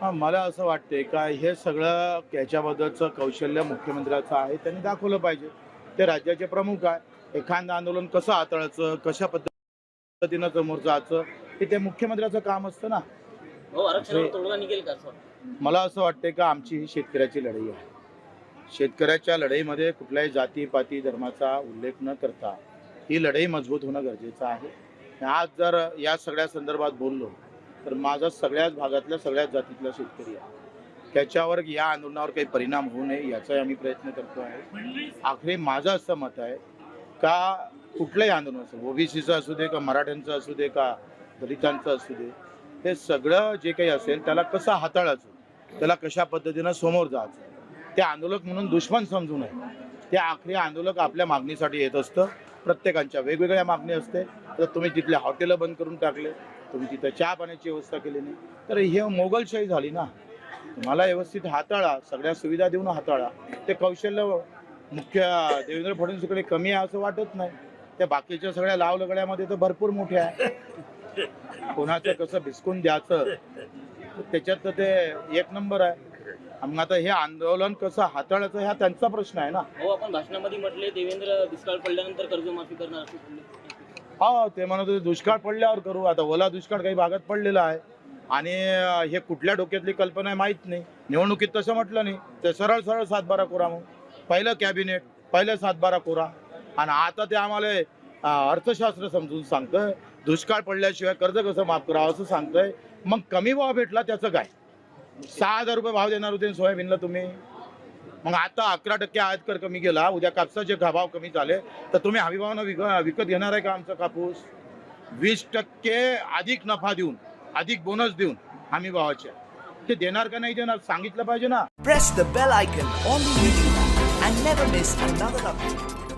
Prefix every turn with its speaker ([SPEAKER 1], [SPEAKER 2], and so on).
[SPEAKER 1] हा, मला असं वाटते का हे सगळं याच्याबद्दलचं कौशल्य मुख्यमंत्र्याचं आहे त्यांनी दाखवलं पाहिजे. ते राज्याचे प्रमुख आहे. एखादं आंदोलन कसं हाताळायचं कशा पद्धतीनं समोर जायचं हे ते मुख्यमंत्र्याचं काम असतं ना.
[SPEAKER 2] हो?
[SPEAKER 1] मला असं वाटते का आमची ही शेतकऱ्याची लढाई आहे. शेतकऱ्याच्या लढाईमध्ये कुठल्याही जाती पाती धर्माचा उल्लेख न करता ही लढाई मजबूत होणं गरजेचं आहे. आज जर या सगळ्या संदर्भात बोललो तर माझा सगळ्याच भागातल्या सगळ्याच जातीतला शेतकरी आहे त्याच्यावर या आंदोलनावर काही परिणाम होऊ नये याचाही आम्ही प्रयत्न करतो आहे. आखरी माझं असं मत आहे का कुठलंही आंदोलन असो ओबीसीचं असू दे का मराठ्यांचं असू दे का दलितांचं असू दे हे सगळं जे काही असेल त्याला कसं हाताळायचं त्याला कशा पद्धतीनं समोर जायचं ते आंदोलक म्हणून दुश्मन समजू नये. ते आखरी आंदोलक आपल्या मागणीसाठी येत असतं. प्रत्येकांच्या वेगवेगळ्या मागणी असते. तर तुम्ही तिथले हॉटेलं बंद करून टाकले. तुम्ही तिथं चहा पाण्याची व्यवस्था केली नाही. तर हे मोगलशाही झाली ना. तुम्हाला व्यवस्थित हाताळा. सगळ्या सुविधा देऊन हाताळा. ते कौशल्य मुख्य देवेंद्र फडणवीसकडे कमी आहे असं वाटत नाही. त्या बाकीच्या सगळ्या लावलगड्यामध्ये तर भरपूर मोठे आहे. कोणाचं कसं भिसकून द्यायचं? त्याच्यात तर ते एक नंबर आहे. मग आता हे आंदोलन कसं हाताळायचं हा त्यांचा प्रश्न आहे ना.
[SPEAKER 2] हो आपण भाषणामध्ये म्हटले देवेंद्र दुष्काळ पडल्यानंतर कर्जमाफी करणार असं बोलले.
[SPEAKER 1] हा ते म्हणत होते दुष्काळ पडल्यावर करू आता ओला दुष्काळ काही भागात पडलेला आहे. आणि अं, हे कुठल्या डोक्यातली कल्पना आहे माहीत नाही. निवडणुकीत तसं म्हटलं नाही ते सरळ सरळ सातबारा कोरा मग. पहिलं कॅबिनेट पहिलं सातबारा कोरा. आणि आता ते आम्हाला अं, अर्थशास्त्र समजून सांगतंय दुष्काळ पडल्याशिवाय कर्ज कसं माफ करावं असं सांगतंय. मग कमी भाव भेटला त्याचं काय? सहा हजार रुपये भाव देणार होते सोयाबीनला तुम्ही. मग आता अकरा टक्के आयात कर कमी केला उद्या कापसाचे भाव कमी झाले तर तुम्ही हमीभावानं विक विकत घेणार आहे का आमचा कापूस? वीस टक्के अधिक नफा देऊन अधिक बोनस देऊन हमी भावाचे. ते देणार का नाही देणार सांगितलं पाहिजे ना.
[SPEAKER 3] Press the bell icon on the YouTube app update